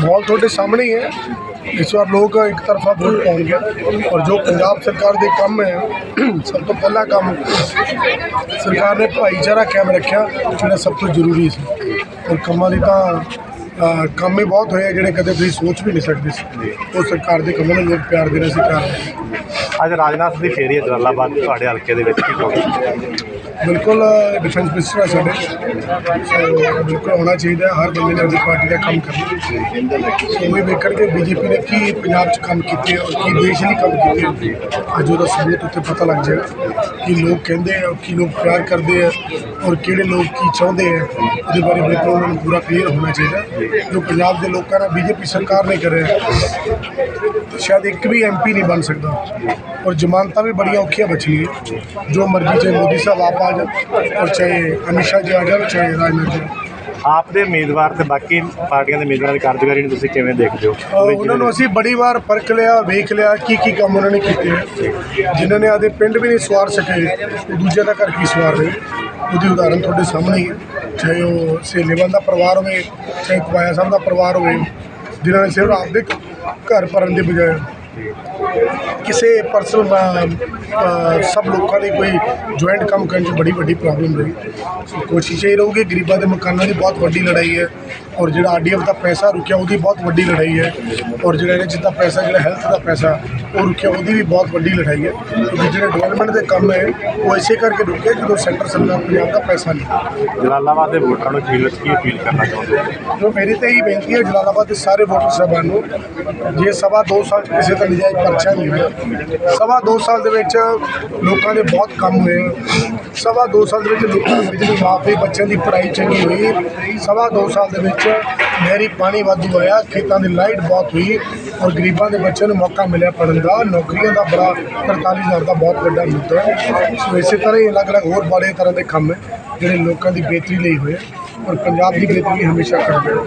ਮਾਹੌਲ ਤੁਹਾਡੇ ਸਾਹਮਣੇ ਹੀ ਹੈ। ਇਸ ਵਾਰ ਲੋਕ ਇੱਕ ਤਰਫਾ ਵੋਟ ਪਾਉਣਗੇ ਔਰ ਜੋ ਪੰਜਾਬ ਸਰਕਾਰ ਦੇ ਕੰਮ ਹੈ, ਸਭ ਤੋਂ ਪਹਿਲਾ ਕੰਮ ਸਰਕਾਰ ਨੇ ਭਾਈਚਾਰਾ ਕਾਇਮ ਰੱਖਿਆ, ਜਿਹੜਾ ਸਭ ਤੋਂ ਜ਼ਰੂਰੀ ਸੀ। ਔਰ ਕੰਮਾਂ ਦੀ ਤਾਂ ਕੰਮ ਹੀ ਬਹੁਤ ਹੋਏ ਆ, ਜਿਹੜੇ ਕਦੇ ਤੁਸੀਂ ਸੋਚ ਵੀ ਨਹੀਂ ਸਕਦੇ ਸੀ। ਉਹ ਸਰਕਾਰ ਦੇ ਕੰਮਾਂ ਨੂੰ ਲੋਕ ਪਿਆਰ ਦੇਣਾ ਸੀ ਕਰ ਅੱਜ ਰਾਜਨਾਥ ਦੀ ਫੇਰੀ ਹੈ ਜਲਾਲਾਬਾਦ ਤੁਹਾਡੇ ਹਲਕੇ ਦੇ ਵਿੱਚ। ਕੀ ਕਹੋਗੇ ਬਿਲਕੁਲ ਡਿਫੈਂਸ ਮਿਨਿਸਟਰ ਹੈ ਸਾਡੇ। ਸੋ, ਬਿਲਕੁਲ ਹੋਣਾ ਚਾਹੀਦਾ ਹਰ ਬੰਦੇ ਨੇ ਆਪਣੀ ਪਾਰਟੀ ਦਾ ਕੰਮ ਕਰਨਾ ਸੋ, ਇਹ ਵੇਖਣਗੇ ਬੀਜੇਪੀ ਨੇ ਕੀ ਪੰਜਾਬ 'ਚ ਕੰਮ ਕੀਤੇ ਔਰ ਕੀ ਦੇਸ਼ ਲਈ ਕੰਮ ਕੀਤੇ। ਅੱਜ ਉਹਦਾ ਸਬੂਤ ਉੱਤੇ ਪਤਾ ਲੱਗ ਜਾਏਗਾ ਕਿ ਲੋਕ ਕਹਿੰਦੇ ਆ, ਕੀ ਲੋਕ ਪਿਆਰ ਕਰਦੇ ਆ ਔਰ ਕਿਹੜੇ ਲੋਕ ਕੀ ਚਾਹੁੰਦੇ ਆ, ਉਹਦੇ ਬਾਰੇ ਬਿਲਕੁਲ ਉਹਨਾਂ ਨੂੰ ਪੂਰਾ ਕਲੀਅਰ ਹੋਣਾ ਚਾਹੀਦਾ। ਜੋ ਪੰਜਾਬ ਦੇ ਲੋਕਾਂ ਨਾਲ ਬੀਜੇਪੀ ਸਰਕਾਰ ਨੇ ਕਰਿਆ, ਸ਼ਾਇਦ ਇੱਕ ਵੀ ਐਮਪੀ ਨਹੀਂ ਬਣ ਸਕਦਾ। ਔਰ ਜ਼ਮਾਨਤਾਂ ਵੀ ਬੜੀਆਂ ਔਖੀਆਂ ਬਚੀਆਂ ਜੋ ਮਰਜ਼ੀ ਚਾਹੇ ਮੋਦੀ ਸਾਹਿਬ ਆਪ ਔਰ ਚਾਹੇ ਅਮਿਤ ਸ਼ਾਹ ਜੀ ਆ ਜਾਣ ਚਾਹੇ ਰਾਜਨਾਥ ਜੀ ਆਪ ਦੇ ਉਮੀਦਵਾਰ ਤੇ ਬਾਕੀ ਪਾਰਟੀਆਂ ਦੇ ਉਮੀਦਵਾਰਾਂ ਦੀ ਕਾਰਜਕਾਰੀ ਨੂੰ ਤੁਸੀਂ ਕਿਵੇਂ ਦੇਖਦੇ ਹੋ? ਅਹ ਉਹਨਾਂ ਨੂੰ ਅਸੀਂ ਬੜੀ ਵਾਰ ਪਰਖ ਲਿਆ ਵੇਖ ਲਿਆ ਕੀ ਕੀ ਕੰਮ ਉਹਨਾਂ ਨੇ ਕੀਤੇ। ਜਿਨ੍ਹਾਂ ਨੇ ਆਦੇ ਪਿੰਡ ਵੀ ਨਹੀਂ ਸਵਾਰ ਸਕੇ ਉਹ ਦੂਜਿਆਂ ਦਾ ਘਰ ਕੀ ਸਵਾਰ ਰਹੇ? ਉਹਦੀ ਉਦਾਹਰਨ ਤੁਹਾਡੇ ਸਾਹਮਣੇ ਹੀ ਹੈ ਚਾਹੇ ਉਹ ਸੇਲੇਵਾਲ ਦਾ ਪਰਿਵਾਰ ਹੋਵੇ ਚਾਹੇ ਕੁਆਇਆ ਸਾਹਿਬ ਦਾ ਪਰਿਵਾਰ ਹੋਵੇ ਜਿਨ੍ਹਾਂ ਨੇ ਸਿਰਫ ਆਪਦੇ ਘਰ ਭਰਨ ਦੇ ਬਜਾਏ ਕਿਸੇ ਪਰਸਨਲ ਸਭ ਲੋਕਾਂ ਲਈ ਕੋਈ ਜੁਆਇੰਟ ਕੰਮ ਕਰਨ 'ਚ ਬੜੀ ਵੱਡੀ ਪ੍ਰੋਬਲਮ ਰਹੀ। ਕੋਸ਼ਿਸ਼ ਇਹ ਰਹੂਗੀ, ਗਰੀਬਾਂ ਦੇ ਮਕਾਨਾਂ ਦੀ ਬਹੁਤ ਵੱਡੀ ਲੜਾਈ ਹੈ। ਔਰ ਜਿਹੜਾ ਆਰਡੀਐਫ ਦਾ ਪੈਸਾ ਰੁਕਿਆ ਉਹਦੀ ਬਹੁਤ ਵੱਡੀ ਲੜਾਈ ਹੈ। ਔਰ ਜਿਹੜਾ ਇਹਨੇ ਜਿੱਦਾਂ ਪੈਸਾ ਜਿਹੜਾ ਹੈਲਥ ਦਾ ਪੈਸਾ ਉਹ ਰੁਕਿਆ ਉਹਦੀ ਵੀ ਬਹੁਤ ਵੱਡੀ ਲੜਾਈ ਹੈ। ਕਿਉਂਕਿ ਜਿਹੜੇ ਡਿਵੈਲਪਮੈਂਟ ਦੇ ਕੰਮ ਹੈ ਉਹ ਇਸੇ ਕਰਕੇ ਰੁਕੇ ਜਦੋਂ ਸੈਂਟਰ ਸਰਕਾਰ ਪੰਜਾਬ ਦਾ ਪੈਸਾ ਨਹੀਂ। ਜਲਾਲਾਬਾਦ ਦੇ ਵੋਟਰਾਂ ਨੂੰ ਅਪੀਲ ਕੀ ਅਪੀਲ ਕਰਨਾ ਚਾਹੁੰਦੇ ਹੋ? ਜੋ ਮੇਰੀ ਤਾਂ ਇਹੀ ਬੇਨਤੀ ਹੈ ਜਲਾਲਾਬਾਦ ਦੇ ਸਾਰੇ ਵੋਟਰ ਸਾਹਿਬਾਨ ਨੂੰ ਜੇ ਸਵਾ 2 ਸਾਲ ਕਿਸੇ ਦਾ ਨਜਾਇਜ਼ ਪਰਚਾ ਨਹੀਂ ਹੋਇਆ ਸਵਾ 2 ਸਾਲ ਦੇ ਵਿੱਚ ਲੋਕਾਂ ਦੇ ਬਹੁਤ ਕੰਮ ਹੋਏ ਸਵਾ 2 ਸਾਲ ਦੇ ਵਿੱਚ ਲੋਕਾਂ ਦੀ ਬਿਜਲੀ ਮਾਫ ਬੱਚਿਆਂ ਦੀ ਪੜ੍ਹਾਈ ਚੰਗੀ ਹੋਈ ਸਵਾ 2 ਸਾਲ ਦੇ ਵਿੱਚ ਨਹਿਰੀ ਪਾਣੀ ਵਾਧੂ ਹੋਇਆ, ਖੇਤਾਂ ਦੀ ਲਾਈਟ ਬਹੁਤ ਹੋਈ ਔਰ ਗਰੀਬਾਂ ਦੇ ਬੱਚਿਆਂ ਨੂੰ ਮੌਕਾ ਮਿਲਿਆ ਪੜ੍ਹਨ ਦਾ। ਨੌਕਰੀਆਂ ਦਾ ਬੜਾ 43000 ਦਾ ਬਹੁਤ ਵੱਡਾ ਮੁੱਦਾ ਹੈ। ਸੋ ਇਸੇ ਤਰ੍ਹਾਂ ਹੀ ਅਲੱਗ-ਅਲੱਗ ਹੋਰ ਬੜੇ ਤਰ੍ਹਾਂ ਦੇ ਕੰਮ ਹੈ, ਜਿਹੜੇ ਲੋਕਾਂ ਦੀ ਬਿਹਤਰੀ ਲਈ ਹੋਏ ਔਰ ਪੰਜਾਬ ਦੀ ਬਿਹਤਰੀ ਲਈ ਹਮੇਸ਼ਾ ਕਰਦੇ ਰਹੋ।